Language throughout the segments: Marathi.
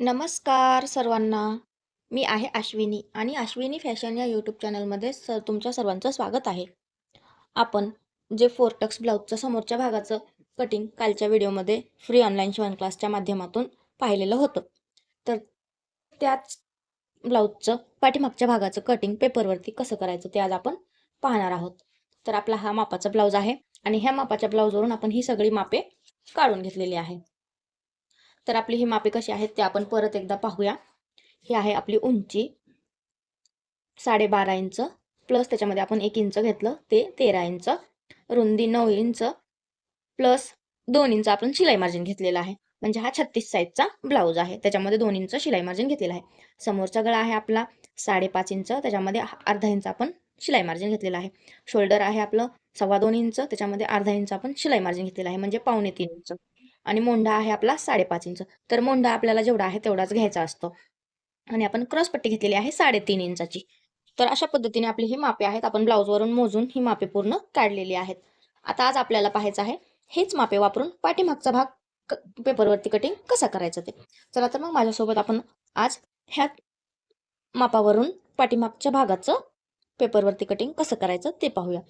नमस्कार सर्वांना. मी आहे अश्विनी आणि अश्विनी फॅशन या यूट्यूब चॅनलमध्ये स तुमच्या सर्वांचं स्वागत आहे. आपण जे फोरटक्स ब्लाऊजचं समोरच्या भागाचं कटिंग कालच्या व्हिडिओमध्ये फ्री ऑनलाईन शिवण क्लासच्या माध्यमातून पाहिलेलं होतं. तर त्याच ब्लाऊजचं पाठीमागच्या भागाचं कटिंग पेपरवरती कसं करायचं ते आज आपण पाहणार आहोत. तर आपला हा मापाचा ब्लाऊज आहे आणि ह्या मापाच्या ब्लाऊजवरून आपण ही सगळी मापे काढून घेतलेली आहे. तर आपली ही मापे कशी आहेत ते आपण परत एकदा पाहूया. ही आहे आपली उंची. साडेबारा इंच. प्लस त्याच्यामध्ये आपण एक इंच घेतलं ते तेरा इंच. रुंदी नऊ इंच. प्लस दोन इंच आपण शिलाई मार्जिन घेतलेला आहे. म्हणजे हा छत्तीस साईजचा ब्लाऊज आहे. त्याच्यामध्ये दोन इंच शिलाई मार्जिन घेतलेला आहे. समोरचा गळा आहे आपला साडेपाच इंच. त्याच्यामध्ये अर्धा इंच आपण शिलाई मार्जिन घेतलेला आहे. शोल्डर आहे आपलं सव्वा दोन इंच. त्याच्यामध्ये अर्धा इंच आपण शिलाई मार्जिन घेतलेला आहे. म्हणजे पावणे तीन इंच. आणि मोंढा आहे आपला साडेपाच इंच तर मोंढा आपल्याला जेवढा आहे तेवढाच घ्यायचा असतो. आणि आपण क्रॉस पट्टी घेतलेली आहे साडेतीन इंचाची. तर अशा पद्धतीने आपली ही मापे आहेत. आपण ब्लाऊजवरून मोजून ही मापे पूर्ण काढलेली आहेत. आता आज आपल्याला पाहायचं आहे हेच मापे वापरून पाठीमागचा भाग पेपरवरती कटिंग कसा करायचं ते. चला तर मग माझ्यासोबत आपण आज ह्या मापावरून पाठीमागच्या भागाचं पेपरवरती कटिंग कसं करायचं ते पाहूया.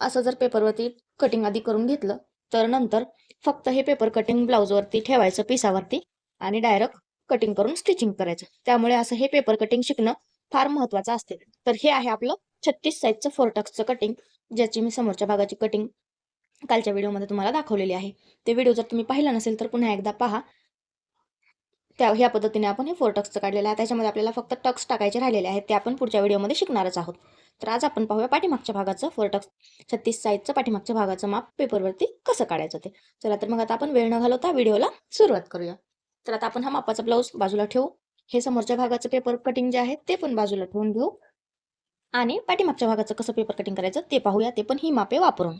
असं जर पेपरवरती कटिंग आधी करून घेतलं तर नंतर फक्त हे पेपर कटिंग ब्लाऊजवरती ठेवायचं पिसावरती आणि डायरेक्ट कटिंग करून स्टिचिंग करायचं. त्यामुळे असं हे पेपर कटिंग शिकणं फार महत्वाचं असते. तर हे आहे आपलं छत्तीस साईजचं फोरटक्सचं कटिंग ज्याची मी समोरच्या भागाची कटिंग कालच्या व्हिडिओमध्ये तुम्हाला दाखवलेली आहे. ते व्हिडिओ जर तुम्ही पाहिला नसेल तर पुन्हा एकदा पहा. त्या ह्या पद्धतीने आपण हे फोरटक्सचं काढलेलं आहे. त्याच्यामध्ये आपल्याला फक्त टक्स टाकायचे राहिलेले आहेत. ते आपण पुढच्या व्हिडिओमध्ये शिकणारच आहोत. तर आज आपण पाहूया पाठीमागच्या भागाचं फोरटक्स छत्तीस साईजचं पाठीमागच्या भागाचं माप पेपरवरती कसं काढायचं ते. चला तर मग आता आपण वेळ न घालवता व्हिडिओला सुरुवात करूया. तर आता आपण हा मापाचा ब्लाऊज बाजूला ठेवू. हे समोरच्या भागाचं पेपर कटिंग जे आहे ते पण बाजूला ठेवून घेऊ. आणि पाठीमागच्या भागाचं कसं पेपर कटिंग करायचं ते पाहूया. ते पण ही मापे वापरून.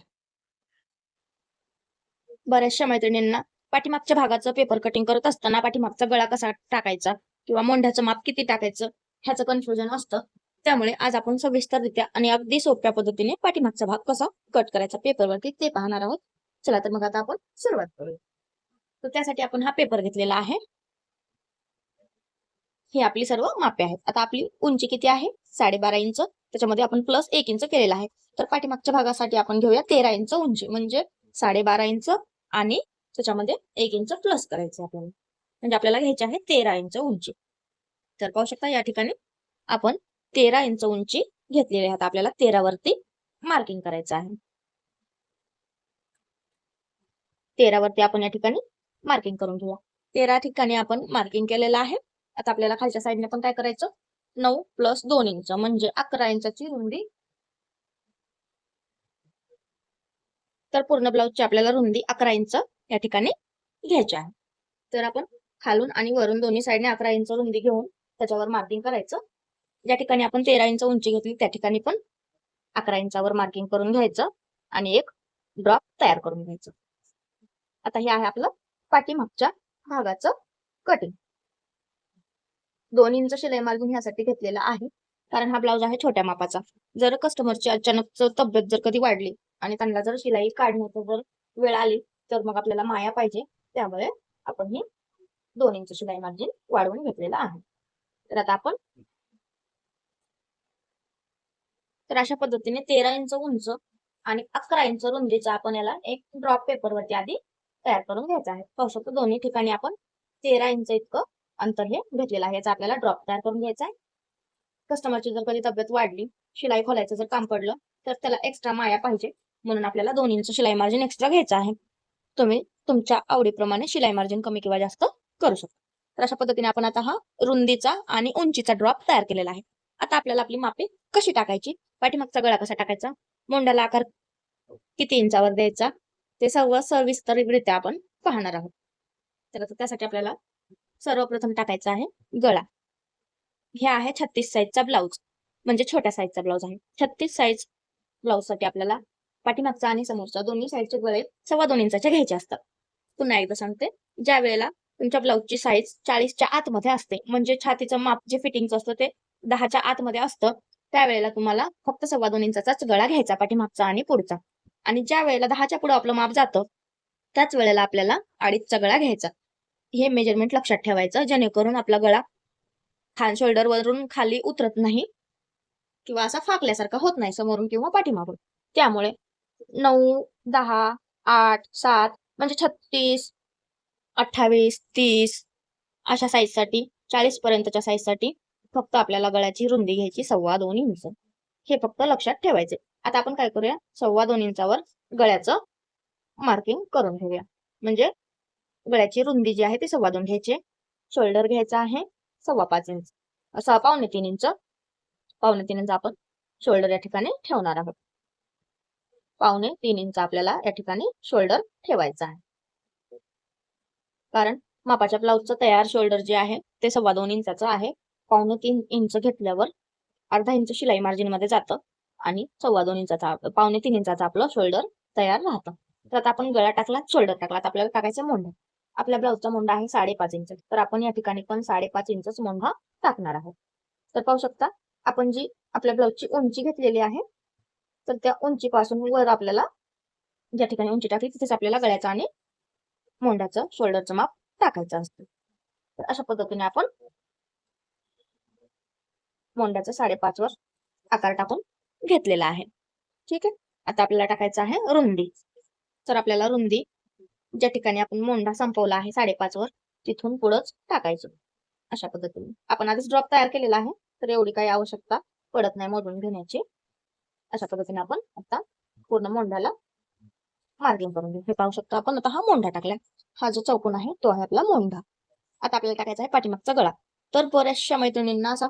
बऱ्याचशा मैत्रिणींना पाठीमागच्या भागाचं पेपर कटिंग करत असताना पाठीमागचा गळा कसा टाकायचा किंवा मोंढ्याचं माप किती टाकायचं ह्याचं कन्फ्युजन असतं. त्यामुळे आज आपण सविस्तररित्या आणि अगदी सोप्या पद्धतीने पाठीमागचा भाग कसा कट करायचा पेपरवरती ते पाहणार आहोत. चला तर मग आता आपण सुरुवात करूया. तर त्यासाठी आपण हा पेपर घेतलेला आहे. ही आपली सर्व मापे आहेत. आता आपली उंची किती आहे? साडेबारा इंच. त्याच्यामध्ये आपण प्लस एक इंच केलेला आहे. तर पाठीमागच्या भागासाठी आपण घेऊया तेरा इंच उंची. म्हणजे साडेबारा इंच आणि त्याच्यामध्ये एक इंच प्लस करायचं आपल्याला. म्हणजे आपल्याला घ्यायचे आहे तेरा इंच उंची. तर पाहू शकता या ठिकाणी आपण तेरा इंच उंची घेतलेली आहे. आपल्याला तेरावरती मार्किंग करायचं आहे. तेरावरती आपण या ठिकाणी मार्किंग करून घेऊया. तेरा ठिकाणी आपण मार्किंग केलेलं आहे. आता आपल्याला खालच्या साईडने पण काय करायचं? नऊ प्लस दोन इंच म्हणजे अकरा इंचाची रुंदी. तर पूर्ण ब्लाऊजची आपल्याला रुंदी अकरा इंच या ठिकाणी घ्यायची आहे. तर आपण खालून आणि वरून दोन्ही साईडने अकरा इंच रुंदी घेऊन त्याच्यावर मार्किंग करायचं. ज्या ठिकाणी आपण तेरा इंच उंची घेतली त्या ठिकाणी पण अकरा इंचावर मार्किंग करून घ्यायचं आणि एक ड्रॉप तयार करून घ्यायचं. आता हे आहे आपलं पाठीमागच्या भागाचं कटिंग दोन इंच शिलाई मार्जिन ह्यासाठी घेतलेला आहे. कारण हा ब्लाऊज आहे छोट्या मापाचा. जर कस्टमरची अचानक तब्येत जर कधी वाढली आणि त्यांना जर शिलाई काढण्याचं जर वेळ आली तर मग आपल्याला माया पाहिजे. त्यामुळे आपण ही दोन इंच शिलाई मार्जिन वाढवून घेतलेला आहे. तर आता आपण तर अशा पद्धतीने तेरा इंच उंच आणि अकरा इंच रुंदीचा आपण याला एक ड्रॉप पेपरवरती आधी तयार करून घ्यायचा आहे. पाहू शकतो दोन्ही ठिकाणी आपण तेरा इंच इतकं अंतर हे घेतलेलं आहे. याचा आपल्याला ड्रॉप तयार करून घ्यायचा आहे. कस्टमरची जर कधी तब्येत वाढली शिलाई खोलायचं जर काम पडलं तर त्याला एक्स्ट्रा माया पाहिजे. म्हणून आपल्याला दोन इंच शिलाई मार्जिन एक्स्ट्रा घ्यायचं आहे. तुम्ही तुमच्या आवडीप्रमाणे शिलाई मार्जिन कमी किंवा जास्त करू शकता. तर अशा पद्धतीने आपण आता हा रुंदीचा आणि उंचीचा ड्रॉप तयार केलेला आहे. आता आपल्याला आपली मापे कशी टाकायची? पाठीमागचा गळा कसा टाकायचा? मोंडाला आकार किती इंचावर द्यायचा? ते सर्व सविस्तररित्या आपण पाहणार आहोत. तर त्यासाठी आपल्याला सर्वप्रथम टाकायचा आहे गळा. हे आहे छत्तीस साईजचा ब्लाऊज म्हणजे छोट्या साईजचा ब्लाऊज आहे. छत्तीस साईज ब्लाऊजसाठी आपल्याला पाठीमागचा आणि समोरचा दोन्ही साईजचे गळे सव्वा दोन इंचाचे घ्यायचे असतात. पुन्हा एकदा सांगते. ज्या वेळेला तुमच्या ब्लाऊजची साईज चाळीसच्या आतमध्ये असते म्हणजे छातीचं माप जे फिटिंगचं असतं ते दहाच्या आतमध्ये असतं त्यावेळेला तुम्हाला फक्त सव्वा दोन इंचाचाच गळा घ्यायचा पाठीमागचा आणि पुढचा. आणि ज्या वेळेला दहाच्या पुढे आपलं माप जातं त्याच वेळेला आपल्याला अडीचचा गळा घ्यायचा. हे मेजरमेंट लक्षात ठेवायचं जेणेकरून आपला गळा खान शोल्डर वरून खाली उतरत नाही किंवा असा फाकल्यासारखा होत नाही समोरून किंवा पाठीमागून. त्यामुळे नऊ दहा आठ सात म्हणजे छत्तीस अठ्ठावीस तीस अशा साईजसाठी चाळीस पर्यंतच्या साईजसाठी फक्त आपल्याला गळ्याची रुंदी घ्यायची सव्वा दोन इंच. हे फक्त लक्षात ठेवायचे. आता आपण काय करूया? सव्वा दोन इंचावर गळ्याचं मार्किंग करून घेऊया. म्हणजे गळ्याची रुंदी जी आहे ती सव्वा दोन घ्यायची शोल्डर घ्यायचा आहे सव्वा पाच इंच. सहा पावणे तीन इंच पावणे तीन इंच आपण शोल्डर या ठिकाणी ठेवणार आहोत. पावणे तीन इंच आपल्याला या ठिकाणी शोल्डर ठेवायचा आहे. कारण मापाच्या ब्लाऊजचं तयार शोल्डर जे आहे ते सव्वा दोन इंचाचं आहे. पावणे तीन इंच घेतल्यावर अर्धा इंच शिलाई मार्जिनमध्ये जातं आणि सव्वा दोन इंचाचा पावणे तीन इंचाचा आपलं शोल्डर तयार राहतं. तर आता आपण गळा टाकला शोल्डर टाकला तर आपल्याला टाकायचं मोंढा. आपल्या ब्लाऊजचा मोंढा आहे साडेपाच इंच. तर आपण या ठिकाणी पण साडेपाच इंचच मोंढा टाकणार आहोत. तर पाहू शकता आपण जी आपल्या ब्लाऊजची उंची घेतलेली आहे तर त्या उंचीपासून वर आपल्याला ज्या ठिकाणी उंची टाकली तिथेच आपल्याला गळ्याचं आणि मोंढ्याचं शोल्डरचं माप टाकायचं असतं. तर अशा पद्धतीने आपण मोंढ्याचं साडेपाच वर आकार टाकून घेतलेला आहे. ठीक आहे? आता आपल्याला टाकायचं आहे रुंदी. तर आपल्याला रुंदी ज्या ठिकाणी आपण मोंढा संपवला आहे साडेपाच वर तिथून पुढंच टाकायचं. अशा पद्धतीने. आपण आधीच ड्रॉप तयार केलेला आहे तर एवढी काही आवश्यकता पडत नाही मोजून घेण्याची. अशा पद्धतीने आपण आता पूर्ण मोंढ्याला मार्किंग करून घेऊ. हे पाहू शकतो आपण आता हा मोंढा टाकलाय. हा जो चौकोन आहे तो आहे आपला मोंढा. आता आपल्याला टाकायचा आहे पाठीमागचा गळा. तर बऱ्याचशा मैत्रिणींना असा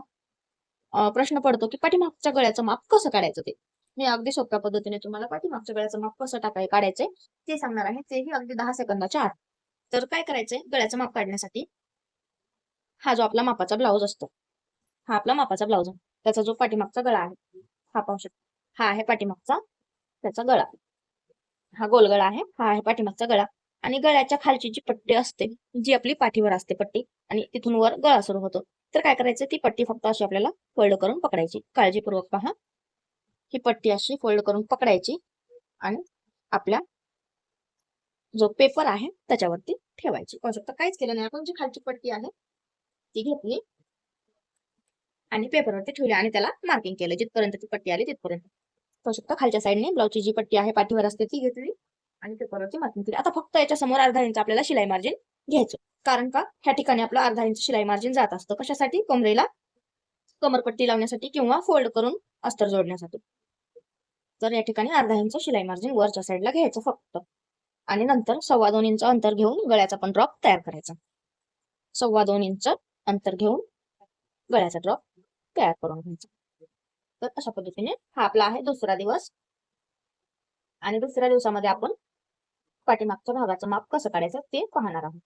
प्रश्न पडतो की पाठीमागच्या गळ्याचं माप कसं काढायचं ते? मी अगदी सोप्या पद्धतीने तुम्हाला पाठीमागच्या गळ्याचं माप कसं टाकाय काढायचंय ते सांगणार आहे. तेही अगदी दहा सेकंदाच्या आत. तर काय करायचंय? गळ्याचं माप काढण्यासाठी हा जो आपला मापाचा ब्लाऊज असतो हा आपला मापाचा ब्लाऊज आहे. त्याचा जो पाठीमागचा गळा आहे हा पाहू शकतो. हा आहे पाठीमागचा त्याचा गळा. हा गोल गळा आहे हा आहे पाठीमागचा गळा. आणि गळ्याच्या खालची जी पट्टी असते जी आपली पाठीवर असते पट्टी आणि तिथून वर गळा सुरू होतो. तर काय करायचं? ती पट्टी फक्त अशी आपल्याला फोल्ड करून पकडायची. काळजीपूर्वक पहा. ही पट्टी अशी फोल्ड करून पकडायची आणि आपल्या जो पेपर आहे त्याच्यावरती ठेवायची. पाहू शकता काहीच केलं नाही. आपण जी खालची पट्टी आहे ती घेतली आणि पेपरवरती ठेवली आणि त्याला मार्किंग केलं. जिथपर्यंत ती पट्टी आली तिथपर्यंत. पाहू शकता खालच्या साईडने ब्लाऊजची जी पट्टी आहे पाठीवर असते ती घेतली आणि पेपरवरती मार्किंग केली. आता फक्त याच्या समोर अर्धा इंच आपल्याला शिलाई मार्जिन घ्यायचं. कारण का? ह्या ठिकाणी आपलं अर्धा इंच शिलाई मार्जिन जात असतं. कशासाठी? कमरेला कमरपट्टी लावण्यासाठी किंवा फोल्ड करून अस्तर जोडण्यासाठी. तर या ठिकाणी अर्धा इंच शिलाई मार्जिन वरच्या साईडला घ्यायचं फक्त. आणि नंतर सव्वा दोन इंच अंतर घेऊन गळ्याचा पण ड्रॉप तयार करायचा. सव्वा दोन इंच अंतर घेऊन गळ्याचा ड्रॉप तयार करून घ्यायचा. तर अशा पद्धतीने हा आपला आहे दुसरा दिवस. आणि दुसऱ्या दिवसामध्ये आपण पाठीमागच्या भागाचं माप कसं काढायचं ते पाहणार आहोत.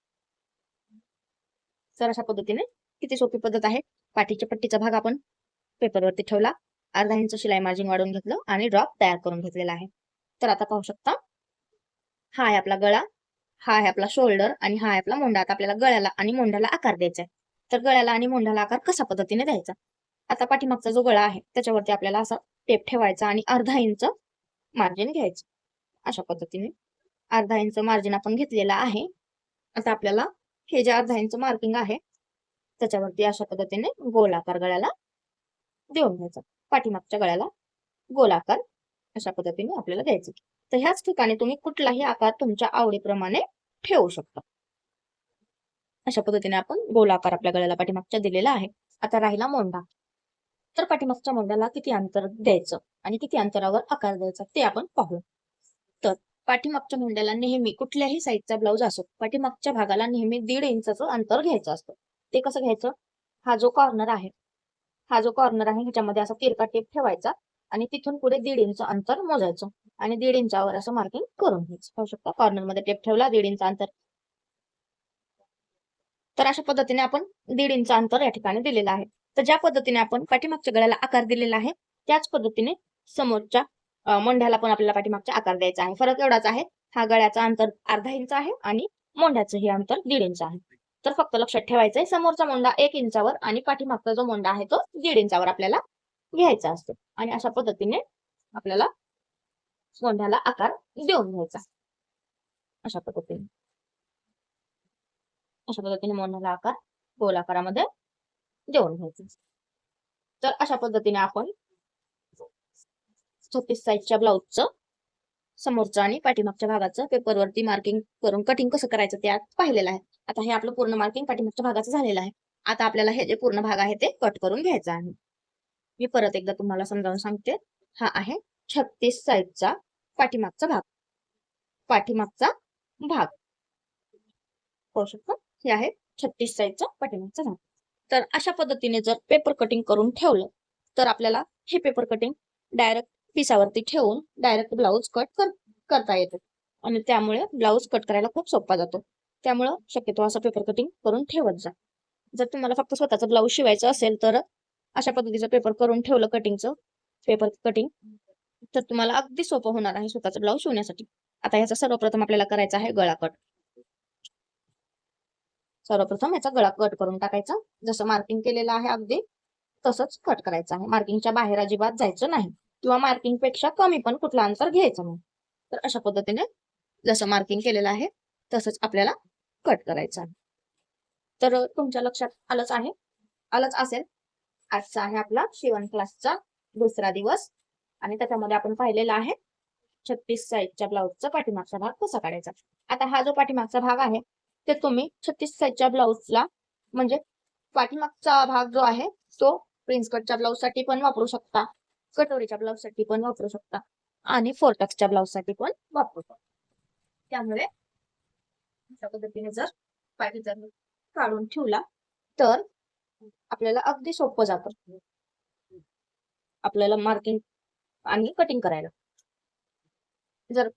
तर अशा पद्धतीने किती सोपी पद्धत आहे? पाठीच्या पट्टीचा भाग आपण पेपरवरती ठेवला. अर्धा इंच शिलाई मार्जिन वाढवून घेतलं आणि ड्रॉप तयार करून घेतलेला आहे. तर आता पाहू शकता. हा आहे आपला गळा हा आहे आपला शोल्डर आणि हा आहे आपला मोंढा आता आपल्याला गळ्याला आणि मोंढ्याला आकार द्यायचा आहे. तर गळ्याला आणि मोंढ्याला आकार कशा पद्धतीने द्यायचा? आता पाठीमागचा जो गळा आहे त्याच्यावरती आपल्याला असा टेप ठेवायचा आणि अर्धा इंच मार्जिन घ्यायचं. अशा पद्धतीने अर्धा इंच मार्जिन आपण घेतलेला आहे. आता आपल्याला हे जे अर्धा मार्किंग आहे त्याच्यावरती अशा पद्धतीने गोलाकार गळ्याला देऊन घ्यायचं. पाठीमागच्या गळ्याला गोलाकार अशा पद्धतीने आपल्याला द्यायचं तर ह्याच ठिकाणी तुम्ही कुठलाही आकार तुमच्या आवडीप्रमाणे ठेवू शकता. अशा पद्धतीने आपण गोलाकार आपल्या गळ्याला पाठीमागच्या दिलेला आहे. आता राहिला मोंडा तर पाठीमागच्या मोंडाला किती अंतर द्यायचं आणि किती अंतरावर आकार द्यायचा ते आपण पाहू. तर पाठीमागच्या मुंड्याला नेहमी कुठल्याही साईजचा ब्लाऊज असो पाठीमागच्या भागाला नेहमी दीड इंचाचं अंतर घ्यायचं असतं. ते कसं घ्यायचं? हा जो कॉर्नर आहे हा जो कॉर्नर आहे ह्याच्यामध्ये असा तिरका टेप ठेवायचा आणि तिथून पुढे दीड इंच अंतर मोजायचं आणि दीड इंचावर असं मार्किंग करून घ्यायचं. पाहू शकता कॉर्नरमध्ये टेप ठेवला दीड इंच अंतर. तर अशा पद्धतीने आपण दीड इंच अंतर या ठिकाणी दिलेलं आहे. तर ज्या पद्धतीने आपण पाठीमागच्या गळ्याला आकार दिलेला आहे त्याच पद्धतीने समोरच्या मोंढ्याला पण आपल्याला पाठीमागचा आकार द्यायचा आहे. फरक एवढाच आहे हा गळ्याचा अंतर अर्धा इंच आहे आणि मोंढ्याचं हे अंतर दीड इंच आहे. तर फक्त लक्षात ठेवायचंय समोरचा मोंडा एक इंचावर आणि पाठीमागचा जो मोंडा आहे तो दीड इंचावर आपल्याला घ्यायचा असतो. आणि अशा पद्धतीने आपल्याला मोंढ्याला आकार देऊन घ्यायचा. अशा पद्धतीने. अशा पद्धतीने मोंढ्याला आकार गोल आकारामध्ये देऊन घ्यायचा. तर अशा पद्धतीने आपण छत्तीस साईजच्या ब्लाऊजचं समोरचं आणि पाठीमागच्या भागाचं पेपरवरती मार्किंग करून कटिंग कसं करायचं ते आज पाहिलेलं आहे. आता हे आपलं पूर्ण मार्किंग पाठीमागच्या भागाचं झालेलं आहे. आता आपल्याला हे जे पूर्ण भाग आहे ते कट करून घ्यायचं आहे. मी परत एकदा तुम्हाला समजावून सांगते. हा आहे छत्तीस साईजचा पाठीमागचा भाग. पाठीमागचा भाग. पाहू शकता? हे आहे छत्तीस साईजचा पाठीमागचा भाग. तर अशा पद्धतीने जर पेपर कटिंग करून ठेवलं तर आपल्याला हे पेपर कटिंग डायरेक्ट पिसावरती ठेवून डायरेक्ट ब्लाऊज कट कर करता येतो. आणि त्यामुळे ब्लाऊज कट करायला खूप सोपा जातो. त्यामुळं शक्यतो असं पेपर कटिंग करून ठेवत जा. जर तुम्हाला फक्त स्वतःचा ब्लाऊज शिवायचं असेल तर अशा पद्धतीचं पेपर करून ठेवलं कटिंगचं पेपर कटिंग तर तुम्हाला अगदी सोपं होणार आहे स्वतःचा ब्लाऊज शिवण्यासाठी. आता याचा सर्वप्रथम आपल्याला करायचा आहे गळा कट सर्वप्रथम याचा गळा कट करून टाकायचा. जसं मार्किंग केलेलं आहे अगदी तसंच कट करायचं आहे. मार्किंगच्या बाहेर अजिबात जायचं नाही. किंवा मार्किंगपेक्षा कमी पण कुठला अंतर घ्यायचं मग. तर अशा पद्धतीने जसं मार्किंग केलेलं आहे तसंच आपल्याला कट करायचं आहे. तर तुमच्या लक्षात आलंच आहे? आलंच असेल? आजचा आहे आपला शिवण क्लासचा दुसरा दिवस. आणि त्याच्यामध्ये आपण पाहिलेला आहे छत्तीस साईजच्या ब्लाऊजचा पाठीमागचा भाग कसा काढायचा? आता हा जो पाठीमागचा भाग आहे ते तुम्ही छत्तीस साईजच्या ब्लाऊजला म्हणजे पाठीमागचा भाग जो आहे तो प्रिन्स कटच्या ब्लाऊजसाठी पण वापरू शकता. कटोरीच्या ब्लाऊजसाठी पण वापरू शकता. आणि फोरटक्सच्या ब्लाऊजसाठी पण वापरू शकता. त्यामुळे अशा पद्धतीने जर पाठी जर काढून ठेवला तर आपल्याला अगदी सोपं जातं. आपल्याला मार्किंग आणि कटिंग करायला. जर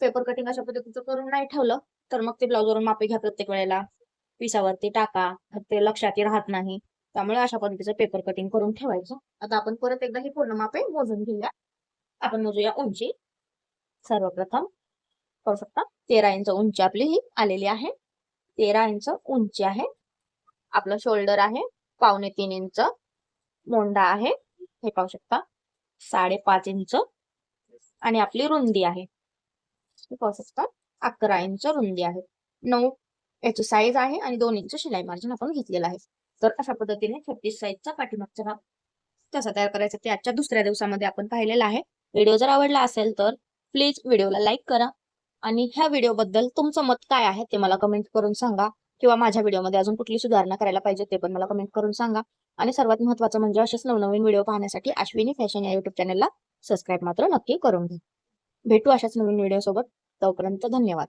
पेपर कटिंग अशा पद्धतीचं करून नाही ठेवलं तर मग ते ब्लाउजवरून मापे घ्या प्रत्येक वेळेला. पिसावरती टाका ते लक्षातही राहत नाही. त्यामुळे अशा पद्धतीचं पेपर कटिंग करून ठेवायचं. आता आपण परत एकदा हे पूर्ण मापे मोजून घेऊया. आपण मोजूया उंची. सर्वप्रथम पाहू शकता तेरा इंच उंची आपली ही आलेली आहे. तेरा इंच उंची आहे. आपलं शोल्डर आहे पावणे तीन इंच. मोंडा आहे हे पाहू शकता साडेपाच इंच. आणि आपली रुंदी आहे. हे पाहू शकता अकरा इंच रुंदी आहे. नऊ याची साईज आहे आणि दोन इंच शिलाई मार्जिन आपण घेतलेलं आहे. तर अशा पद्धतीने छत्तीस साईजचा पाठीमागचा भाग कसा तयार करायचा ते आजच्या दुसऱ्या दिवसामध्ये आपण पाहिलेला आहे. व्हिडिओ जर आवडला असेल तर प्लीज व्हिडिओला लाईक करा आणि ह्या व्हिडिओबद्दल तुमचं मत काय आहे ते मला कमेंट करून सांगा किंवा माझ्या व्हिडिओमध्ये अजून कुठली सुधारणा करायला पाहिजे ते पण मला कमेंट करून सांगा. आणि सर्वात महत्त्वाचं म्हणजे असेच नवनवीन व्हिडिओ पाहण्यासाठी अश्विनी फॅशन या युट्यूब चॅनलला सबस्क्राईब मात्र नक्की करून घ्या. भेटू अशाच नवीन व्हिडिओ सोबत. तोपर्यंत धन्यवाद.